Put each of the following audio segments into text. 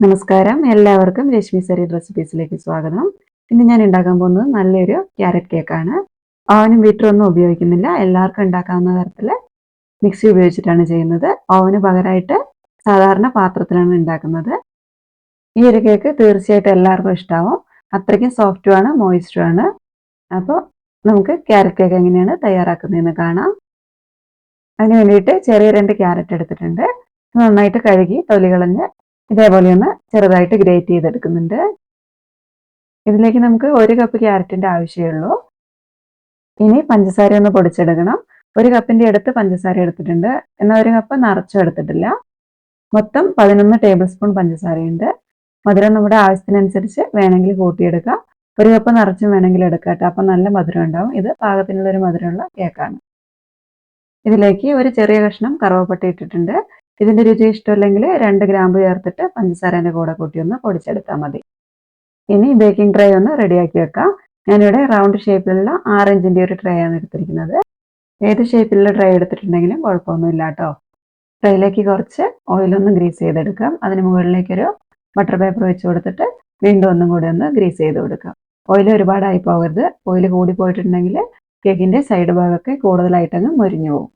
നമസ്കാരം. എല്ലാവർക്കും രശ്മി സരി റെസിപ്പീസിലേക്ക് സ്വാഗതം. ഇന്ന് ഞാൻ ഉണ്ടാക്കാൻ പോകുന്നത് നല്ലൊരു ക്യാരറ്റ് കേക്കാണ് ഓവനും ബീറ്ററും ഒന്നും ഉപയോഗിക്കുന്നില്ല. എല്ലാവർക്കും ഉണ്ടാക്കാവുന്ന തരത്തിൽ മിക്സി ഉപയോഗിച്ചിട്ടാണ് ചെയ്യുന്നത്. ഓവന് പകരമായിട്ട് സാധാരണ പാത്രത്തിലാണ് ഉണ്ടാക്കുന്നത്. ഈ ഒരു കേക്ക് തീർച്ചയായിട്ടും എല്ലാവർക്കും ഇഷ്ടമാവും അത്രയ്ക്കും സോഫ്റ്റുമാണ് മോയിസ്റ്റുമാണ് അപ്പോൾ നമുക്ക് ക്യാരറ്റ് കേക്ക് എങ്ങനെയാണ് തയ്യാറാക്കുന്നതെന്ന് കാണാം. അതിന് വേണ്ടിയിട്ട് ചെറിയ രണ്ട് ക്യാരറ്റ് എടുത്തിട്ടുണ്ട്. നന്നായിട്ട് കഴുകി തൊലി കളഞ്ഞ് ഇതേപോലെ ഒന്ന് ചെറുതായിട്ട് ഗ്രേറ്റ് ചെയ്തെടുക്കുന്നുണ്ട്. ഇതിലേക്ക് നമുക്ക് ഒരു കപ്പ് ക്യാരറ്റിന്റെ ആവശ്യമുള്ളൂ ഇനി പഞ്ചസാര ഒന്ന് പൊടിച്ചെടുക്കണം. ഒരു കപ്പിന്റെ അടുത്ത് പഞ്ചസാര എടുത്തിട്ടുണ്ട്. എന്നാൽ ഒരു കപ്പ് നിറച്ചും എടുത്തിട്ടില്ല. മൊത്തം പതിനൊന്ന് ടേബിൾ സ്പൂൺ പഞ്ചസാരയുണ്ട്. മധുരം നമ്മുടെ ആവശ്യത്തിനനുസരിച്ച് വേണമെങ്കിൽ കൂട്ടിയെടുക്കാം. ഒരു കപ്പ് നിറച്ചും വേണമെങ്കിൽ എടുക്കാം കേട്ടോ. അപ്പം നല്ല മധുരം ഉണ്ടാവും. ഇത് പാകത്തിനുള്ള ഒരു മധുരമുള്ള കേക്കാണ് ഇതിലേക്ക് ഒരു ചെറിയ കഷ്ണം കറുവപ്പട്ട ഇട്ടിട്ടുണ്ട്. ഇതിന്റെ രുചി ഇഷ്ടമല്ലെങ്കിൽ രണ്ട് ഗ്രാമ്പ് ചേർത്തിട്ട് പഞ്ചസാരേന്റെ കൂടെ കൂട്ടി ഒന്ന് പൊടിച്ചെടുത്താൽ മതി. ഇനി ബേക്കിംഗ് ട്രേ ഒന്ന് റെഡിയാക്കി വെക്കാം. ഞാനിവിടെ റൗണ്ട് ഷേപ്പിലുള്ള ആറ് ഇഞ്ചിന്റെ ഒരു ട്രേ ആണ് എടുത്തിരിക്കുന്നത്. ഏത് ഷേപ്പിലുള്ള ട്രേ എടുത്തിട്ടുണ്ടെങ്കിലും കുഴപ്പമൊന്നുമില്ല കേട്ടോ. ട്രേയിലേക്ക് കുറച്ച് ഓയിലൊന്ന് ഗ്രീസ് ചെയ്തെടുക്കാം. അതിന് മുകളിലേക്കൊരു ബട്ടർ പേപ്പർ വെച്ച് കൊടുത്തിട്ട് വീണ്ടും ഒന്നും കൂടി ഒന്ന് ഗ്രീസ് ചെയ്ത് കൊടുക്കാം. ഓയിൽ ഒരുപാടായി പോകരുത്. ഓയിൽ കൂടി പോയിട്ടുണ്ടെങ്കിൽ കേക്കിന്റെ സൈഡ് ഭാഗമൊക്കെ കൂടുതലായിട്ടങ്ങ് മുരിഞ്ഞു പോകും.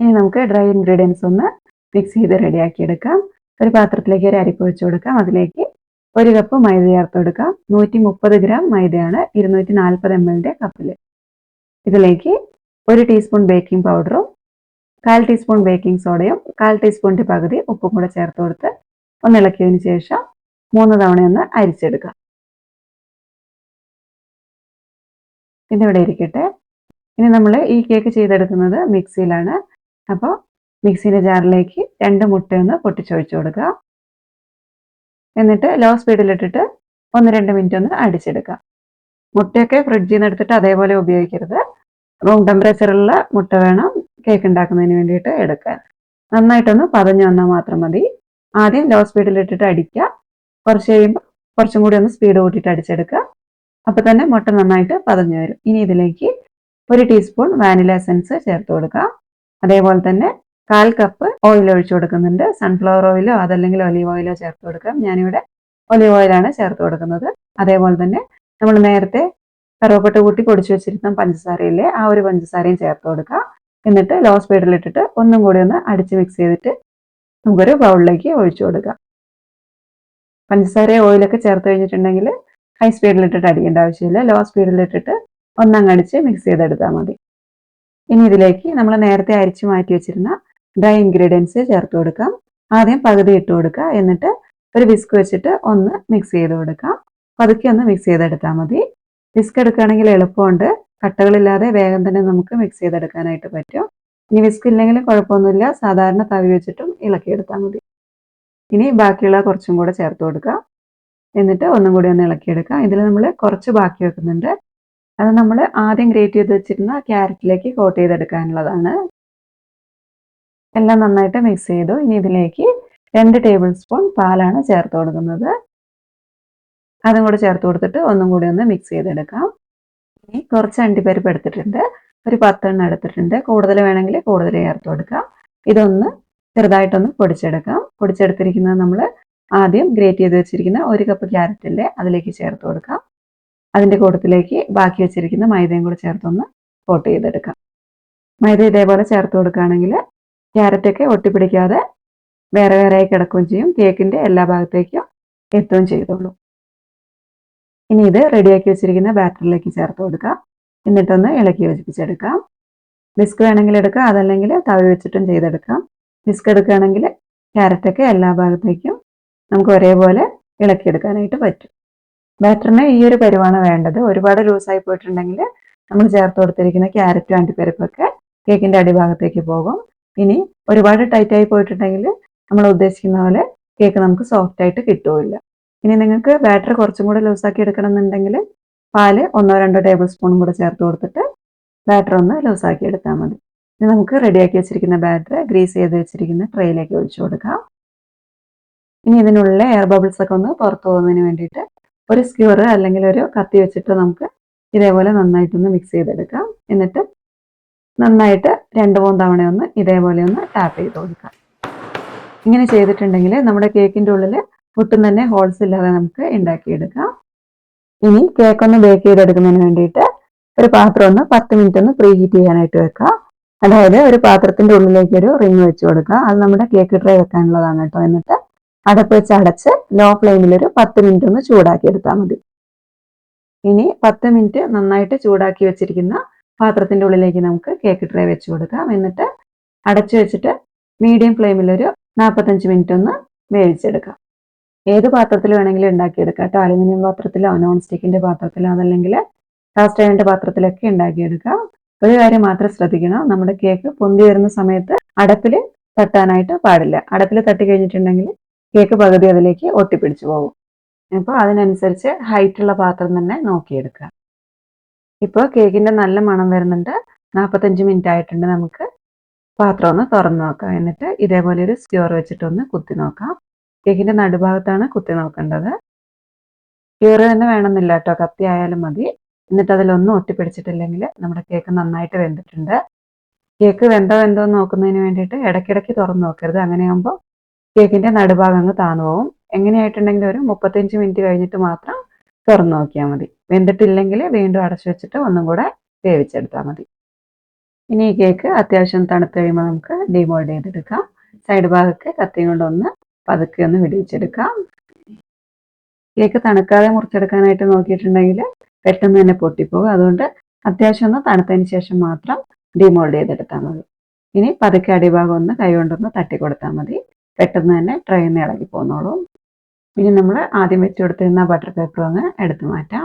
ഇനി നമുക്ക് ഡ്രൈ ഇൻഗ്രീഡിയൻസ് ഒന്ന് മിക്സ് ചെയ്ത് റെഡിയാക്കി എടുക്കാം ഒരു പാത്രത്തിലേക്ക് ഒരു അരിപ്പ് വെച്ച് കൊടുക്കാം. അതിലേക്ക് ഒരു കപ്പ് മൈദ ചേർത്ത് കൊടുക്കാം. നൂറ്റി മുപ്പത് ഗ്രാം മൈദയാണ് ഇരുന്നൂറ്റി നാൽപ്പത് എം എല്ലിന്റെ കപ്പിൽ ഇതിലേക്ക് ഒരു ടീസ്പൂൺ ബേക്കിംഗ് പൗഡറും കാൽ ടീസ്പൂൺ ബേക്കിംഗ് സോഡയും കാൽ ടീസ്പൂണിന്റെ പകുതി ഉപ്പും കൂടെ ചേർത്ത് കൊടുത്ത് ഒന്ന് ഇളക്കിയതിന് ശേഷം മൂന്ന് തവണയൊന്ന് അരിച്ചെടുക്കാം. പിന്നെ ഇവിടെ ഇരിക്കട്ടെ. ഇനി നമ്മൾ ഈ കേക്ക് ചെയ്തെടുക്കുന്നത് മിക്സിയിലാണ് അപ്പോൾ മിക്സിന്റെ ജാറിലേക്ക് രണ്ട് മുട്ടയൊന്ന് പൊട്ടിച്ചൊഴിച്ചു കൊടുക്കുക. എന്നിട്ട് ലോ സ്പീഡിലിട്ടിട്ട് ഒന്ന് രണ്ട് മിനിറ്റ് ഒന്ന് അടിച്ചെടുക്കുക. മുട്ടയൊക്കെ ഫ്രിഡ്ജിൽ നിന്ന് എടുത്തിട്ട് അതേപോലെ ഉപയോഗിക്കരുത്. റൂം ടെമ്പറേച്ചറുള്ള മുട്ട വേണം കേക്ക് ഉണ്ടാക്കുന്നതിന് വേണ്ടിയിട്ട് എടുക്കാൻ. നന്നായിട്ടൊന്ന് പതഞ്ഞു വന്നാൽ മാത്രം മതി. ആദ്യം ലോ സ്പീഡിലിട്ടിട്ട് അടിക്കുക. കുറച്ച് കഴിയുമ്പോൾ കുറച്ചും കൂടി ഒന്ന് സ്പീഡ് കൂട്ടിയിട്ട് അടിച്ചെടുക്കുക. അപ്പോൾ തന്നെ മുട്ട നന്നായിട്ട് പതഞ്ഞു വരും. ഇനി ഇതിലേക്ക് ഒരു ടീസ്പൂൺ വാനില എസൻസ് ചേർത്ത് കൊടുക്കുക. അതേപോലെ തന്നെ കാൽ കപ്പ് ഓയിൽ ഒഴിച്ചു കൊടുക്കുന്നുണ്ട്. സൺഫ്ലവർ ഓയിലോ അതല്ലെങ്കിൽ ഒലീവ് ഓയിലോ ചേർത്ത് കൊടുക്കാം ഞാനിവിടെ ഒലീവ് ഓയിലാണ് ചേർത്ത് കൊടുക്കുന്നത്. അതേപോലെ തന്നെ നമ്മൾ നേരത്തെ കറുവപ്പട്ട കൂട്ടി പൊടിച്ചു വെച്ചിരുന്ന പഞ്ചസാരയില്ലേ ആ ഒരു പഞ്ചസാരയും ചേർത്ത് കൊടുക്കുക. എന്നിട്ട് ലോ സ്പീഡിലിട്ടിട്ട് ഒന്നും കൂടി ഒന്ന് അടിച്ച് മിക്സ് ചെയ്തിട്ട് നമുക്കൊരു ബൗളിലേക്ക് ഒഴിച്ചു കൊടുക്കാം പഞ്ചസാര ഓയിലൊക്കെ ചേർത്ത് കഴിഞ്ഞിട്ടുണ്ടെങ്കിൽ ഹൈ സ്പീഡിലിട്ടിട്ട് അടിക്കേണ്ട ആവശ്യമില്ല. ലോ സ്പീഡിൽ സ്പീഡിലിട്ടിട്ട് ഒന്നങ്ങടിച്ച് മിക്സ് ചെയ്തെടുത്താൽ മതി. ഇനി ഇതിലേക്ക് നമ്മൾ നേരത്തെ അരിച്ചു മാറ്റി വെച്ചിരുന്ന ഡ്രൈ ഇൻഗ്രീഡിയൻസ് ചേർത്ത് കൊടുക്കാം. ആദ്യം പകുതി ഇട്ട് കൊടുക്കുക. എന്നിട്ട് ഒരു വിസ്ക് വെച്ചിട്ട് ഒന്ന് മിക്സ് ചെയ്ത് കൊടുക്കാം. പതുക്കെ ഒന്ന് മിക്സ് ചെയ്തെടുത്താൽ മതി. വിസ്ക് എടുക്കുകയാണെങ്കിൽ എളുപ്പമുണ്ട്. കട്ടകളില്ലാതെ വേഗം തന്നെ നമുക്ക് മിക്സ് ചെയ്തെടുക്കാനായിട്ട് പറ്റും. ഇനി വിസ്ക് ഇല്ലെങ്കിലും കുഴപ്പമൊന്നുമില്ല. സാധാരണ തവി വെച്ചിട്ടും ഇളക്കിയെടുത്താൽ മതി. ഇനി ബാക്കിയുള്ള കുറച്ചും കൂടെ ചേർത്ത് കൊടുക്കുക എന്നിട്ട് ഒന്നും കൂടി ഒന്ന് ഇളക്കിയെടുക്കാം. ഇതിൽ നമ്മൾ കുറച്ച് ബാക്കി വെക്കുന്നുണ്ട്. അത് നമ്മൾ ആദ്യം ഗ്രേറ്റ് ചെയ്ത് വെച്ചിരുന്ന ക്യാരറ്റിലേക്ക് കോട്ട് ചെയ്തെടുക്കാനുള്ളതാണ്. എല്ലാം നന്നായിട്ട് മിക്സ് ചെയ്തു. ഇനി ഇതിലേക്ക് രണ്ട് ടേബിൾ സ്പൂൺ പാലാണ് ചേർത്ത് കൊടുക്കുന്നത്. അതും കൂടെ ചേർത്ത് കൊടുത്തിട്ട് ഒന്നും കൂടി ഒന്ന് മിക്സ് ചെയ്തെടുക്കാം. ഇനി കുറച്ച് അണ്ടിപ്പരിപ്പ് എടുത്തിട്ടുണ്ട്. ഒരു പത്തെണ്ണം എടുത്തിട്ടുണ്ട്. കൂടുതൽ വേണമെങ്കിൽ കൂടുതൽ ചേർത്ത് കൊടുക്കാം. ഇതൊന്ന് ചെറുതായിട്ടൊന്ന് പൊടിച്ചെടുക്കാം. പൊടിച്ചെടുത്തിരിക്കുന്നത് നമ്മൾ ആദ്യം ഗ്രേറ്റ് ചെയ്ത് വെച്ചിരിക്കുന്ന ഒരു കപ്പ് ക്യാരറ്റില്ലേ അതിലേക്ക് ചേർത്ത് കൊടുക്കാം. അതിന്റെ കൂട്ടത്തിലേക്ക് ബാക്കി വെച്ചിരിക്കുന്ന മൈദയും കൂടെ ചേർത്തൊന്ന് കോട്ട് ചെയ്തെടുക്കാം. മൈദ ഇതേപോലെ ചേർത്ത് കൊടുക്കുകയാണെങ്കിൽ ക്യാരറ്റൊക്കെ ഒട്ടിപ്പിടിക്കാതെ വേറെ വേറെയായി കിടക്കുകയും ചെയ്യും. കേക്കിന്റെ എല്ലാ ഭാഗത്തേക്കും എത്തുകയും ചെയ്തോളൂ ഇനി ഇത് റെഡിയാക്കി വെച്ചിരിക്കുന്ന ബാറ്ററിലേക്ക് ചേർത്ത് കൊടുക്കാം. എന്നിട്ടൊന്ന് ഇളക്കി യോജിപ്പിച്ചെടുക്കാം. ബിസ്ക് വേണമെങ്കിൽ എടുക്കാം അതല്ലെങ്കിൽ തവി വെച്ചിട്ടും ചെയ്തെടുക്കാം. ബിസ്ക് എടുക്കുകയാണെങ്കിൽ ക്യാരറ്റൊക്കെ എല്ലാ ഭാഗത്തേക്കും നമുക്ക് ഒരേപോലെ ഇളക്കിയെടുക്കാനായിട്ട് പറ്റും. ബാറ്ററിന് ഈ ഒരു പരുവാണ് വേണ്ടത്. ഒരുപാട് ലൂസായി പോയിട്ടുണ്ടെങ്കിൽ നമ്മൾ ചേർത്ത് കൊടുത്തിരിക്കുന്ന ക്യാരറ്റും അണ്ടിപ്പരിപ്പൊക്കെ കേക്കിന്റെ അടിഭാഗത്തേക്ക് പോകും. ഇനി ഒരുപാട് ടൈറ്റായി പോയിട്ടുണ്ടെങ്കിൽ നമ്മൾ ഉദ്ദേശിക്കുന്ന പോലെ കേക്ക് നമുക്ക് സോഫ്റ്റ് ആയിട്ട് കിട്ടുമില്ല ഇനി നിങ്ങൾക്ക് ബാറ്റർ കുറച്ചും കൂടെ ലൂസാക്കി എടുക്കണം എന്നുണ്ടെങ്കിൽ പാൽ ഒന്നോ രണ്ടോ ടേബിൾ സ്പൂണും കൂടെ ചേർത്ത് കൊടുത്തിട്ട് ബാറ്റർ ഒന്ന് ലൂസാക്കി എടുത്താൽ മതി. ഇനി നമുക്ക് റെഡിയാക്കി വെച്ചിരിക്കുന്ന ബാറ്റർ ഗ്രീസ് ചെയ്ത് വെച്ചിരിക്കുന്ന ട്രെയിലേക്ക് ഒഴിച്ചു കൊടുക്കാം. ഇനി ഇതിനുള്ള എയർ ബബിൾസ് ഒക്കെ ഒന്ന് പുറത്തു പോകുന്നതിന് വേണ്ടിയിട്ട് ഒരു സ്ക്യൂർ അല്ലെങ്കിൽ ഒരു കത്തി വെച്ചിട്ട് നമുക്ക് ഇതേപോലെ നന്നായിട്ടൊന്ന് മിക്സ് ചെയ്തെടുക്കാം. എന്നിട്ട് നന്നായിട്ട് രണ്ട് മൂന്ന് ഒന്ന് ഇതേപോലെ ഒന്ന് ടാപ്പ് ചെയ്ത് കൊടുക്കാം. ഇങ്ങനെ ചെയ്തിട്ടുണ്ടെങ്കിൽ നമ്മുടെ കേക്കിന്റെ ഉള്ളിൽ ഒട്ടും തന്നെ ഹോൾസ് ഇല്ലാതെ നമുക്ക് ഉണ്ടാക്കിയെടുക്കാം. ഇനി കേക്ക് ഒന്ന് ബേക്ക് ചെയ്തെടുക്കുന്നതിന് വേണ്ടിയിട്ട് ഒരു പാത്രം ഒന്ന് പത്ത് മിനിറ്റ് ഒന്ന് പ്രീ ഹീറ്റ് ചെയ്യാനായിട്ട് വെക്കാം. അതായത് ഒരു പാത്രത്തിന്റെ ഉള്ളിലേക്ക് ഒരു റിങ് വെച്ച് കൊടുക്കുക അത് നമ്മുടെ കേക്ക് ട്രേ വെക്കാനുള്ളതാണ് കേട്ടോ. എന്നിട്ട് അടപ്പ് വെച്ച് അടച്ച് ലോ ഫ്ലെയിമിൽ ഒരു പത്ത് മിനിറ്റ് ഒന്ന് ചൂടാക്കി എടുത്താൽ മതി. ഇനി പത്ത് മിനിറ്റ് നന്നായിട്ട് ചൂടാക്കി വെച്ചിരിക്കുന്ന പാത്രത്തിന്റെ ഉള്ളിലേക്ക് നമുക്ക് കേക്ക് ട്രേ വെച്ച് കൊടുക്കാം. എന്നിട്ട് അടച്ചു വെച്ചിട്ട് മീഡിയം ഫ്ലെയിമിൽ ഒരു നാൽപ്പത്തഞ്ച് മിനിറ്റ് ഒന്ന് വേവിച്ചെടുക്കാം. ഏത് പാത്രത്തിൽ വേണമെങ്കിലും ഉണ്ടാക്കിയെടുക്കാം കേട്ടോ. അലുമിനിയം പാത്രത്തിലോ നോൺ സ്റ്റിക്കിന്റെ പാത്രത്തിലോ അതല്ലെങ്കിൽ കാസ്റ്റ് അയണിന്റെ പാത്രത്തിലൊക്കെ ഉണ്ടാക്കിയെടുക്കാം. ഒരു കാര്യം മാത്രം ശ്രദ്ധിക്കണം. നമ്മുടെ കേക്ക് പൊന്തി വരുന്ന സമയത്ത് അടപ്പിൽ തട്ടാനായിട്ട് പാടില്ല. അടപ്പിൽ തട്ടി കഴിഞ്ഞിട്ടുണ്ടെങ്കിൽ കേക്ക് പകുതി അതിലേക്ക് ഒട്ടിപ്പിടിച്ചു പോകും. അപ്പോൾ അതിനനുസരിച്ച് ഹൈറ്റുള്ള പാത്രം തന്നെ നോക്കിയെടുക്കുക. ഇപ്പോൾ കേക്കിന്റെ നല്ല മണം വരുന്നുണ്ട്. നാൽപ്പത്തഞ്ച് മിനിറ്റ് ആയിട്ടുണ്ട് നമുക്ക് പാത്രം ഒന്ന് തുറന്ന് നോക്കാം. എന്നിട്ട് ഇതേപോലെ ഒരു സ്ക്യൂർ വെച്ചിട്ടൊന്ന് കുത്തി നോക്കാം. കേക്കിന്റെ നടുഭാഗത്താണ് കുത്തി നോക്കേണ്ടത്. സ്ക്യൂർ തന്നെ വേണമെന്നില്ല കേട്ടോ. കത്തി ആയാലും മതി. എന്നിട്ട് അതിലൊന്നും ഒട്ടിപ്പിടിച്ചിട്ടില്ലെങ്കിൽ നമ്മുടെ കേക്ക് നന്നായിട്ട് വെന്തിട്ടുണ്ട്. കേക്ക് വെന്തോ വെന്തോ നോക്കുന്നതിന് വേണ്ടിയിട്ട് ഇടയ്ക്കിടയ്ക്ക് തുറന്ന് നോക്കരുത്. അങ്ങനെയാകുമ്പോൾ കേക്കിന്റെ നടുഭാഗം അങ്ങ് താന്നു പോകും എങ്ങനെയായിട്ടുണ്ടെങ്കിൽ ഒരു മുപ്പത്തഞ്ച് മിനിറ്റ് കഴിഞ്ഞിട്ട് മാത്രം തുറന്നു നോക്കിയാൽ മതി. വെന്തിട്ടില്ലെങ്കിൽ വീണ്ടും അടച്ചു വെച്ചിട്ട് ഒന്നും കൂടെ വേവിച്ചെടുത്താൽ മതി. ഇനി ഈ കേക്ക് അത്യാവശ്യം തണുത്ത് കഴിയുമ്പോൾ നമുക്ക് ഡിമോൾഡ് ചെയ്തെടുക്കാം. സൈഡ് ഭാഗത്ത് കത്തിയും കൊണ്ടൊന്ന് പതുക്കെ ഒന്ന് വിടിയിച്ചെടുക്കാം. കേക്ക് തണുക്കാതെ മുറിച്ചെടുക്കാനായിട്ട് നോക്കിയിട്ടുണ്ടെങ്കിൽ പെട്ടെന്ന് തന്നെ പൊട്ടിപ്പോകും. അതുകൊണ്ട് അത്യാവശ്യം ഒന്ന് തണുത്തതിന് ശേഷം മാത്രം ഡിമോൾഡ് ചെയ്തെടുത്താൽ മതി. ഇനി പതുക്കെ അടിഭാഗം ഒന്ന് കൈകൊണ്ടൊന്ന് തട്ടി കൊടുത്താൽ മതി. പെട്ടെന്ന് തന്നെ ട്രൈ നിന്ന് ഇളകി പോന്നോളും. ഇനി നമ്മൾ ആദ്യം വെച്ച് കൊടുത്തിരുന്ന ബട്ടർ പേപ്പർ ഒന്ന് എടുത്തു മാറ്റാം.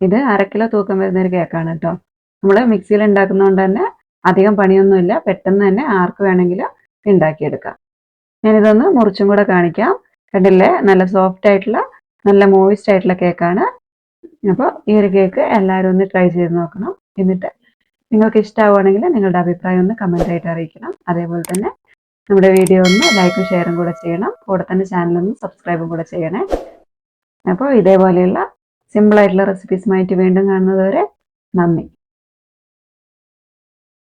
ഇത് അര കിലോ തൂക്കം വരുന്ന ഒരു കേക്കാണ് കേട്ടോ നമ്മൾ മിക്സിയിൽ ഉണ്ടാക്കുന്നതുകൊണ്ട് തന്നെ അധികം പണിയൊന്നുമില്ല പെട്ടെന്ന് തന്നെ ആർക്ക് വേണമെങ്കിലും ഉണ്ടാക്കിയെടുക്കാം ഞാനിതൊന്ന് മുറിച്ചും കൂടെ കാണിക്കാം. കണ്ടില്ലേ? നല്ല സോഫ്റ്റ് ആയിട്ടുള്ള നല്ല മോയിസ്റ്റ് ആയിട്ടുള്ള കേക്കാണ് അപ്പോൾ ഈ ഒരു കേക്ക് എല്ലാവരും ഒന്ന് ട്രൈ ചെയ്ത് നോക്കണം. എന്നിട്ട് നിങ്ങൾക്ക് ഇഷ്ടമാവുകയാണെങ്കിൽ നിങ്ങളുടെ അഭിപ്രായം ഒന്ന് കമന്റായിട്ട് അറിയിക്കണം. അതേപോലെ തന്നെ നമ്മുടെ വീഡിയോ ഒന്ന് ലൈക്കും ഷെയറും കൂടെ ചെയ്യണം. കൂടെ തന്നെ ചാനലൊന്ന് സബ്സ്ക്രൈബും കൂടെ ചെയ്യണേ. അപ്പോൾ ഇതേപോലെയുള്ള സിമ്പിളായിട്ടുള്ള റെസിപ്പീസുമായിട്ട് വീണ്ടും കാണുന്നതുവരെ നന്ദി.